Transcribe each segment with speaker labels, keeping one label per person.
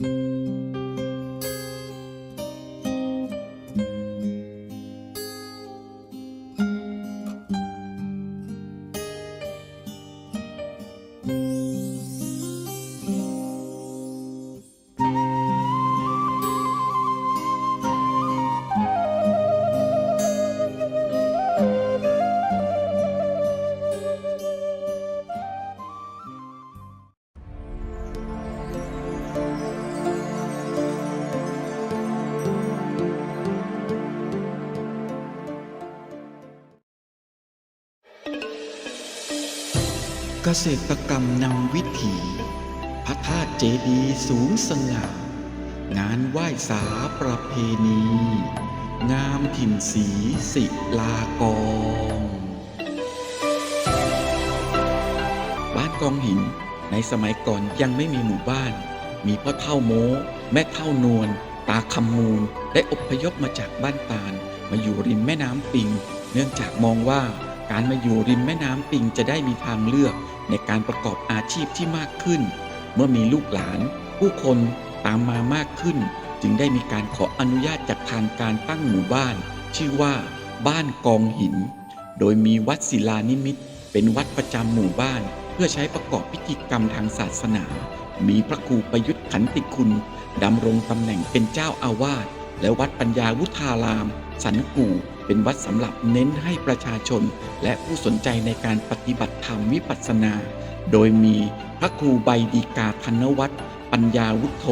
Speaker 1: เกษตรกรรมนำวิถี พระธาตุเจดีย์สูงสง่า งานไหว้สาประเพณี งามถิ่นสีศิลากองบ้านกองหินในสมัยก่อนยังไม่มีหมู่บ้าน มีพ่อเท่าโม้แม่เท่านวลตาคำมูล ได้อพยพมาจากบ้านตาล มาอยู่ริมแม่น้ำปิง เนื่องจากมองว่า การมาอยู่ริมแม่น้ำปิงจะได้มีทางเลือกในการประกอบอาชีพที่มากขึ้น เมื่อมีลูกหลาน ผู้คนตามมามากขึ้น จึงได้มีการขออนุญาตจากทางการตั้งหมู่บ้าน ชื่อว่า บ้านกองหิน โดยมีวัดศิลานิมิตเป็นวัดประจำหมู่บ้าน เพื่อใช้ประกอบพิธีกรรมทางศาสนา มีพระครูประยุทธ์ขันติคุณดำรงตำแหน่งเป็นเจ้าอาวาสและวัดปัญญาวุฒาราม สันกู่ เป็นวัดสำหรับเน้นให้ประชาชน และผู้สนใจในการปฏิบัติธรรมวิปัสสนา โดยมีพระครูใบดีกาธนวัฒน์ปัญญาวุฒโธ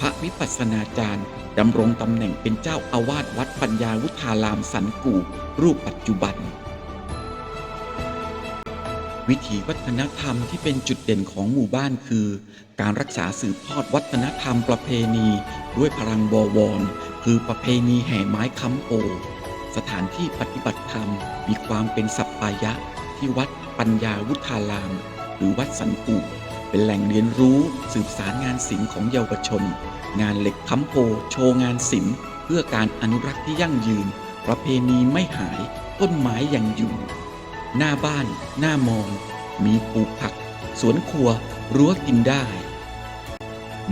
Speaker 1: พระวิปัสสนาจารย์ดำรงตำแหน่งเป็นเจ้าอาวาสวัดปัญญาวุฒารามสันกูรูปปัจจุบัน วิถีวัฒนธรรมที่เป็นจุดเด่นของหมู่บ้านคือ การรักษาสืบทอดวัฒนธรรมประเพณี ด้วยพลังบวร คือประเพณีแห่ไม้ค้ำโอ สถานที่ปฏิบัติธรรม มีความเป็นสัปปายะ ที่วัดปัญญาวุฒาราม หรือวัดสันกูเป็นแหล่งเรียนรู้สืบสารงานศิลป์ของเยาวชน งานเหล็กค้ำโพโชว์งานศิลป์เพื่อการอนุรักษ์ที่ยั่งยืน ประเพณีไม่หายต้นไม้ยังอยู่ หน้าบ้าน หน้ามอง มีปลูกผัก สวนครัว รั้วกินได้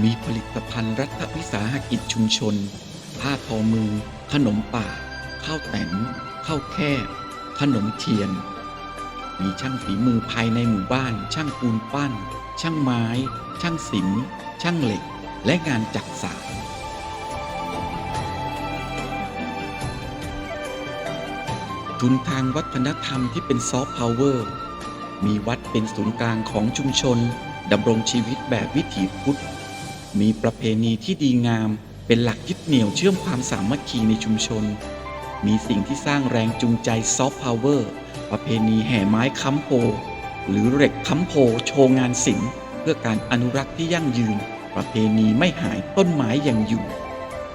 Speaker 1: มีผลิตภัณฑ์รัฐวิสาหกิจชุมชน ผ้าทอมือ ขนมป่า ข้าวแตนข้าวแคบขนมเทียน มีช่างฝีมือภายในหมู่บ้าน ช่างปูนปั้น ช่างไม้ ช่างศิลป์ช่างเหล็ก และงานจักสานทุนทางวัฒนธรรมที่เป็นซอฟต์พาวเวอร์ มีวัดเป็นศูนย์กลางของชุมชนดำรงชีวิตแบบวิถีพุทธ มีประเพณีที่ดีงามเป็นหลักยึดเหนี่ยวเชื่อมความสามัคคีในชุมชน มีสิ่งที่สร้างแรงจูงใจซอฟต์พาวเวอร์ประเพณีแห่ไม้ค้ำโพ หรือเหล็กค้ำโพโชว์งานศิลป์เพื่อการอนุรักษ์ที่ยั่งยืน ประเพณีไม่หายต้นไม้ยังอยู่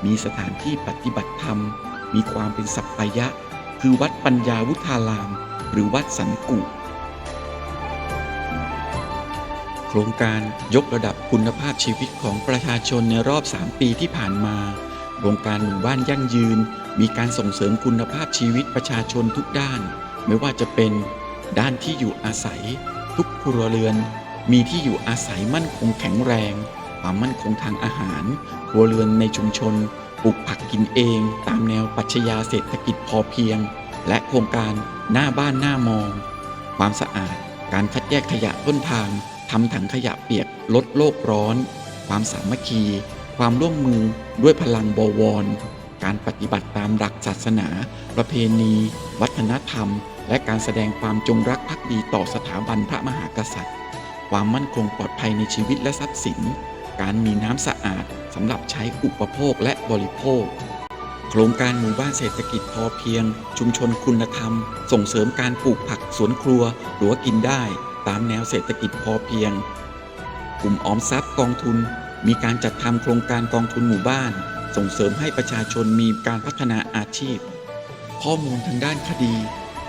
Speaker 1: มีสถานที่ปฏิบัติธรรม มีความเป็นสัปปายะ คือวัดปัญญาวุฒาราม หรือวัดสันกุโครงการยกระดับคุณภาพชีวิตของประชาชนในรอบ 3 ปีที่ผ่านมา โครงการหมู่บ้านยั่งยืน มีการส่งเสริมคุณภาพชีวิตประชาชนทุกด้าน ไม่ว่าจะเป็น ด้านที่อยู่อาศัย ทุกครัวเรือน มีที่อยู่อาศัยมั่นคงแข็งแรง ความมั่นคงทางอาหาร ครัวเรือนในชุมชนปลูกผักกินเอง ตามแนวปัชญาเศรษฐกิจพอเพียง และโครงการหน้าบ้านหน้ามอง ความสะอาด การคัดแยกขยะต้นทางทำถังขยะเปียกลดโลกร้อน ความสามัคคี ความร่วมมือด้วยพลังบวร การปฏิบัติตามหลักศาสนา ประเพณี วัฒนธรรม และการแสดงความจงรักภักดีต่อสถาบันพระมหากษัตริย์ ความมั่นคงปลอดภัยในชีวิตและทรัพย์สิน การมีน้ำสะอาดสำหรับใช้อุปโภคและบริโภค โครงการหมู่บ้านเศรษฐกิจพอเพียง ชุมชนคุณธรรม ส่งเสริมการปลูกผักสวนครัวหรือว่ากินได้ ตามแนวเศรษฐกิจพอเพียง กลุ่มออมทรัพย์กองทุน มีการจัดทำโครงการกองทุนหมู่บ้าน ส่งเสริมให้ประชาชนมีการพัฒนาอาชีพ ข้อมูลทางด้านคดี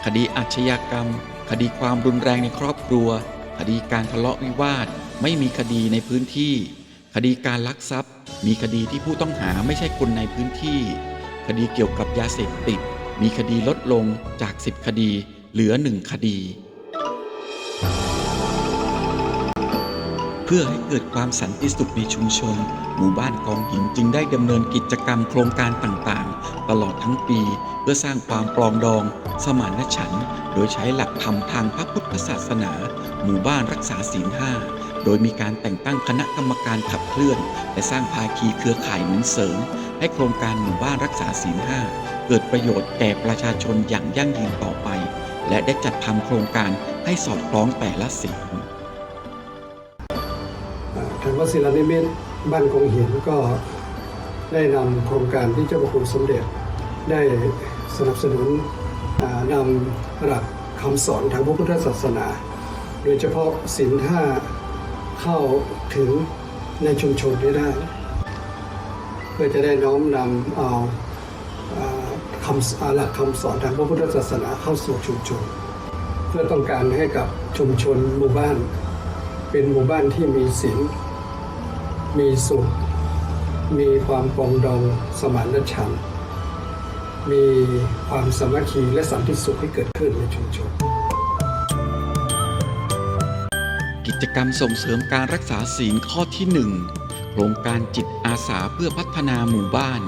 Speaker 1: คดีอาชญากรรม คดีความรุนแรงในครอบครัว คดีการทะเลาะวิวาท ไม่มีคดีในพื้นที่ คดีการลักทรัพย์ มีคดีที่ผู้ต้องหาไม่ใช่คนในพื้นที่ คดีเกี่ยวกับยาเสพติด มีคดีลดลงจาก 10 คดี เหลือ 1 คดี พื่อให้เกิดความสันติสุขในชุมชน หมู่บ้านกองหินจึงได้ดำเนินกิจกรรมโครงการต่างๆ ตลอดทั้งปี เพื่อสร้างความปรองดอง สมานฉันท์โดยใช้หลักธรรมทางพระพุทธศาสนา หมู่บ้านรักษาศีลห้าโดยมีการแต่งตั้งคณะกรรมการขับเคลื่อน และสร้างภาคีเครือข่ายหนุนเสริม ให้โครงการหมู่บ้านรักษาศีลห้าเกิดประโยชน์แก่ประชาชนอย่างยั่งยืนต่อไป และได้จัดทำโครงการให้สอดคล้องแต่ละศีล
Speaker 2: ทาง วัดศิลานิมิตบ้านคงหินก็ได้นำโครงการที่เจ้าพระคุณสมเด็จ ได้สนับสนุนนำหลักคำสอนทางพระพุทธศาสนา โดยเฉพาะศีลห้าเข้าถึงในชุมชนได้ได้ เพื่อจะได้น้อมนำเอาคำหลักคำสอนทางพระพุทธศาสนาเข้าสู่ชุมชน เพื่อต้องการให้กับชุมชนหมู่บ้าน เป็นหมู่บ้านที่มีศีล มีสุข มีความปองดองสมานฉันท์มีความสามัคคีและสันติสุขที่เกิดขึ้นในชุมชน
Speaker 1: กิจกรรมส่งเสริมการรักษาศีลข้อที่ 1 โครงการจิตอาสาเพื่อพัฒนาหมู่บ้าน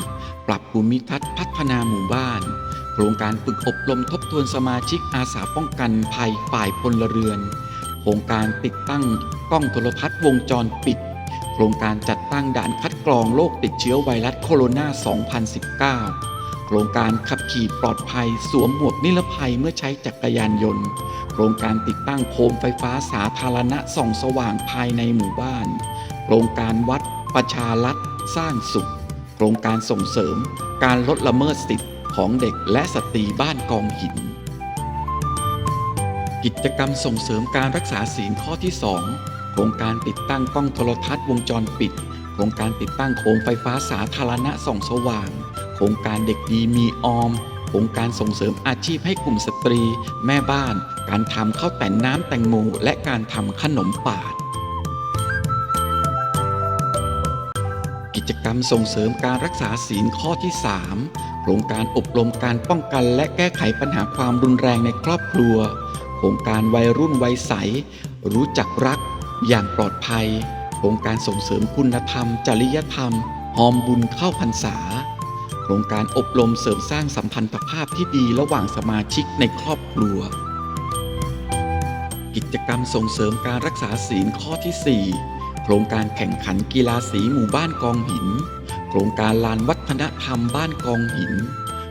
Speaker 1: ปรับภูมิทัศน์พัฒนาหมู่บ้าน โครงการฝึกอบรมทบทวนสมาชิกอาสาป้องกันภัยฝ่ายพลเรือน โครงการติดตั้งกล้องโทรทัศน์วงจรปิด โครงการจัดตั้งด่านคัดกรองโรคติดเชื้อไวรัสโคโรนา 2019 โครงการขับขี่ปลอดภัยสวมหมวกนิรภัยเมื่อใช้จักรยานยนต์ โครงการติดตั้งโคมไฟฟ้าสาธารณะส่องสว่างภายในหมู่บ้าน โครงการวัดประชารัฐสร้างสุข โครงการส่งเสริม การลดละเมิดสิทธิของเด็กและสตรีบ้านกองหิน กิจกรรมส่งเสริมการรักษาศีลข้อที่ 2 โครงการติดตั้งกล้องโทรทัศน์วงจรปิด โครงการติดตั้งโคมไฟฟ้าสาธารณะส่องสว่าง โครงการเด็กดีมีออม โครงการส่งเสริมอาชีพให้กลุ่มสตรี แม่บ้าน การทำข้าวแต่นน้ำแตงโมและการทำขนมปาดกิจกรรมส่งเสริมการรักษาศีลข้อที่ 3 โครงการอบรมการป้องกันและแก้ไขปัญหาความรุนแรงในครอบครัว โครงการวัยรุ่นวัยใส รู้จักรัก อย่างปลอดภัยโครงการส่งเสริมคุณธรรม จริยธรรม หอมบุญเข้าพรรษา โครงการอบรมเสริมสร้างสัมพันธภาพที่ดีระหว่างสมาชิกในครอบครัว กิจกรรมส่งเสริมการรักษาศีลข้อที่ 4 โครงการแข่งขันกีฬาสีหมู่บ้านกองหิน โครงการลานวัฒนธรรมบ้านกองหิน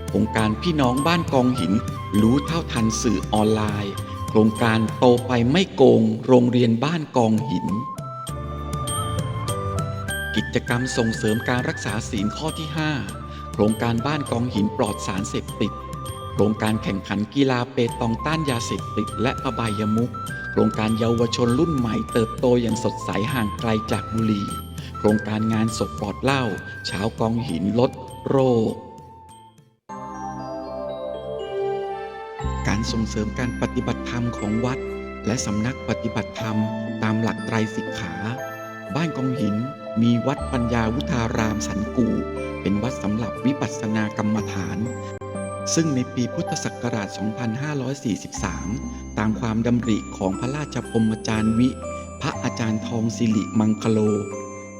Speaker 1: โครงการพี่น้องบ้านกองหิน รู้เท่าทันสื่อออนไลน์ โครงการโตไปไม่โกงโรงเรียนบ้านกองหิน กิจกรรมส่งเสริมการรักษาศีลข้อที่ 5 โครงการบ้านกองหินปลอดสารเสพติด โครงการแข่งขันกีฬาเปตองต้านยาเสพติดและอบายมุขโครงการเยาวชนรุ่นใหม่เติบโตอย่างสดใสห่างไกลจากบุหรี่ โครงการงานศพปลอดเหล้าเช้ากองหินลดโรค การส่งเสริมการปฏิบัติธรรมของวัด และสำนักปฏิบัติธรรม ตามหลักไตรสิกขา บ้านกองหินมีวัดปัญญาวุธารามสันกูเป็นวัดสำหรับวิปัสสนากรรมฐาน ซึ่งในปีพุทธศักราช 2543 ตามความดำริของพระราชพรมจารย์วิ พระอาจารย์ทองสิริมังคโล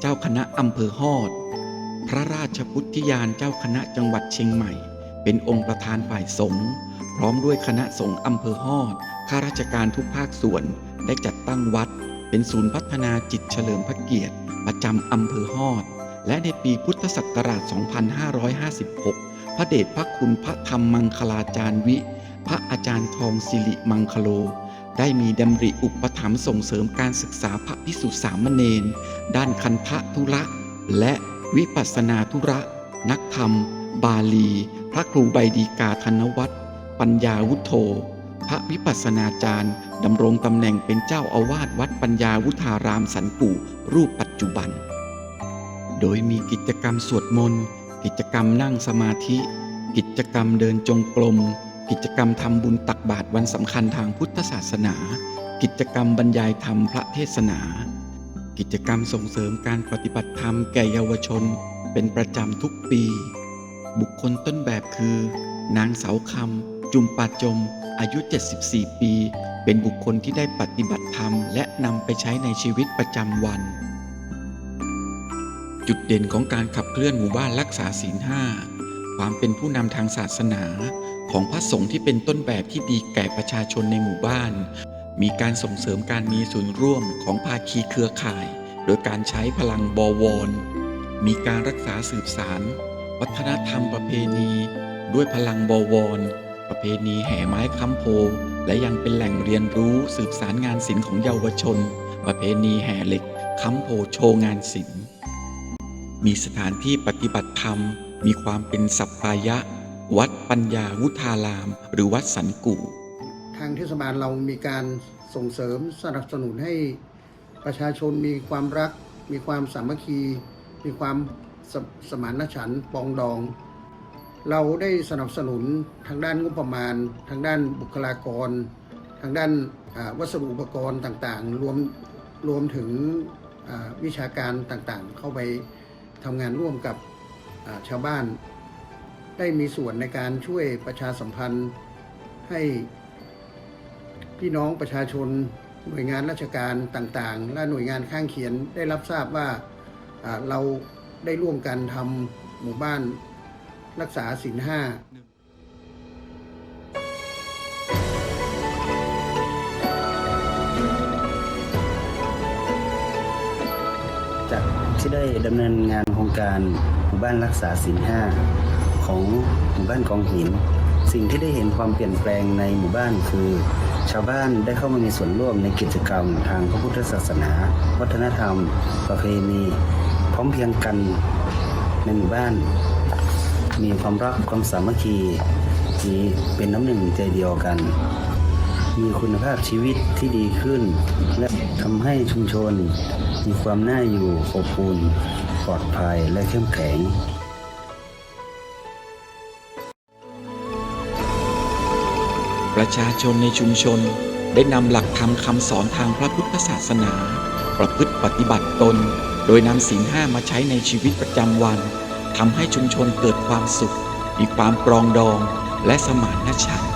Speaker 1: เจ้าคณะอำเภอฮอด พระราชพุทธยานเจ้าคณะจังหวัดเชียงใหม่ เป็นองค์ประธานฝ่ายสงฆ์พร้อมด้วยคณะสงฆ์อำเภอฮอดข้าราชการทุกภาคส่วนได้จัดตั้งวัด เป็นศูนย์พัฒนาจิตเฉลิมพระเกียรติ ประจำอำเภอฮอด และในปีพุทธศักราช 2556 พระเดชพระคุณพระธรรมมังคลาจารย์วิ พระอาจารย์ทองสิริมังคโล ได้มีดำริอุปถัมภ์ส่งเสริมการศึกษาพระพิสุสามเณรด้านคันธะธุระ และวิปัสสนาธุระ นักธรรม บาลี พระครูใบดีกาธนวัฒน์ปัญญาวุฒโธ พระวิปัสสนาจารย์ดำรงตำแหน่งเป็นเจ้าอาวาสวัดปัญญาวุธารามสันกู่รูปปัจจุบัน โดยมีกิจกรรมสวดมนต์ กิจกรรมนั่งสมาธิ กิจกรรมเดินจงกรม กิจกรรมทำบุญตักบาตรวันสำคัญทางพุทธศาสนา กิจกรรมบรรยายธรรมพระเทศนา กิจกรรมส่งเสริมการปฏิบัติธรรมแก่เยาวชนเป็นประจำทุกปี บุคคลต้นแบบคือ นางเสาคำจุมปาจม อายุ 74 ปี เป็นบุคคลที่ได้ปฏิบัติธรรม และนำไปใช้ในชีวิตประจำวัน จุดเด่นของการขับเคลื่อนหมู่บ้านรักษาศีลห้าความเป็นผู้นำทางศาสนาของพระสงฆ์ที่เป็นต้นแบบที่ดีแก่ประชาชนในหมู่บ้าน มีการส่งเสริมการมีส่วนร่วมของภาคีเครือข่าย โดยการใช้พลังบวร มีการรักษาสืบสาร วัฒนธรรมประเพณี ด้วยพลังบวร ประเพณีแห่ไม้ค้ำโพ และยังเป็นแหล่งเรียนรู้สืบสารงานศิลป์ของเยาวชน ประเพณีแห่เหล็กค้ำโพโชว์งานศิลป์ มีสถานที่ปฏิบัติธรรม มีความเป็นสัปปายะ วัดปัญญาวุธาราม หรือวัดสันกู
Speaker 3: ทางเทศบาลเรามีการส่งเสริมสนับสนุนให้ประชาชนมีความรัก มีความสามัคคี มีความ สสมานฉันท์ปองดอง เราได้สนับสนุนทางด้านงบประมาณ ทางด้านบุคลากร ทางด้านวัสดุอุปกรณ์ต่างๆ รวมรวมถึงวิชาการต่างๆ เข้าไปทำงานร่วมกับชาวบ้าน ได้มีส่วนในการช่วยประชาสัมพันธ์ให้พี่น้องประชาชนหน่วยงานราชการต่างๆ และหน่วยงานข้างเคียนได้รับทราบว่าเรา ได้ร่วมกันทำหมู่บ้านรักษาศีลห้า
Speaker 4: จากที่ได้ดำเนินงานโครงการหมู่บ้านรักษาศีลห้าของหมู่บ้านกองหิน สิ่งที่ได้เห็นความเปลี่ยนแปลงในหมู่บ้านคือ ชาวบ้านได้เข้ามามีส่วนร่วมในกิจกรรมทางพระพุทธศาสนา วัฒนธรรม ประเพณี พร้อมเพียงกันในหมู่บ้าน มีความรักความสามัคคีมีเป็นน้ำหนึ่งใจเดียวกัน มีคุณภาพชีวิตที่ดีขึ้น และทำให้ชุมชน มีความน่าอยู่อบอุ่นปลอดภัยและเข้มแข็ง
Speaker 1: ประชาชนในชุมชนได้นำหลักธรรมคำสอนทางพระพุทธศาสนา ประพฤติปฏิบัติตน โดยนำศีลห้ามาใช้ในชีวิตประจำวันทำให้ชุมชนเกิดความสุข มีความปรองดองและสมานฉันท์